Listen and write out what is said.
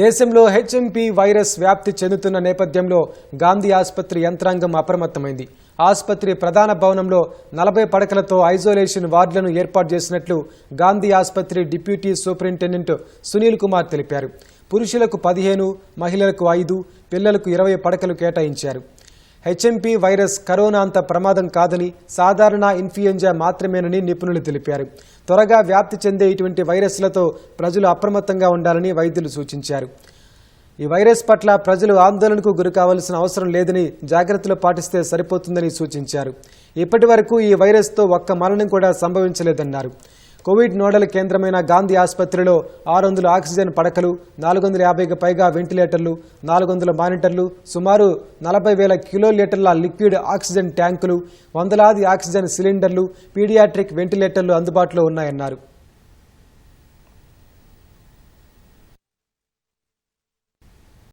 దేశంలో HMP virus వ్యాప్తి చెందుతున్న నేపథ్యంలో గాంధీ ఆసుపత్రి యంత్రాంగం అప్రమత్తమైంది. ఆసుపత్రి ప్రధాన భవనంలో నలభై పడకలతో ఐసోలేషన్ వార్డులను ఏర్పాటు చేసినట్లు గాంధీ ఆసుపత్రి డిప్యూటీ సూపరింటెండెంట్ సునీల్ కుమార్ తెలిపారు. పురుషులకు పదిహేను మహిళలకు ఐదు పిల్లలకు ఇరవై పడకలు కేటాయించారు. హెచ్ఎంపీ వైరస్ కరోనా అంత ప్రమాదం కాదని సాధారణ ఇన్ఫ్లుయెంజా మాత్రమేనని నిపుణులు తెలిపారు. త్వరగా వ్యాప్తి చెందే ఇటువంటి వైరస్లతో ప్రజలు అప్రమత్తంగా ఉండాలని వైద్యులు సూచించారు. ఈ వైరస్ పట్ల ప్రజలు ఆందోళనకు గురి కావాల్సిన అవసరం లేదని జాగ్రత్తలు పాటిస్తే సరిపోతుందని సూచించారు. ఇప్పటి వరకు ఈ వైరస్తో ఒక్క మరణం కూడా సంభవించలేదన్నారు. కోవిడ్ నోడల్ కేంద్రమైన గాంధీ ఆసుపత్రిలో ఆరు వందల ఆక్సిజన్ పడకలు నాలుగు వందల యాభైకి పైగా వెంటిలేటర్లు నాలుగు వందల మానిటర్లు సుమారు నలభై వేల కిలోలీటర్ల లిక్విడ్ ఆక్సిజన్ ట్యాంకులు వందలాది ఆక్సిజన్ సిలిండర్లు పీడియాట్రిక్ వెంటిలేటర్లు అందుబాటులో ఉన్నాయన్నారు.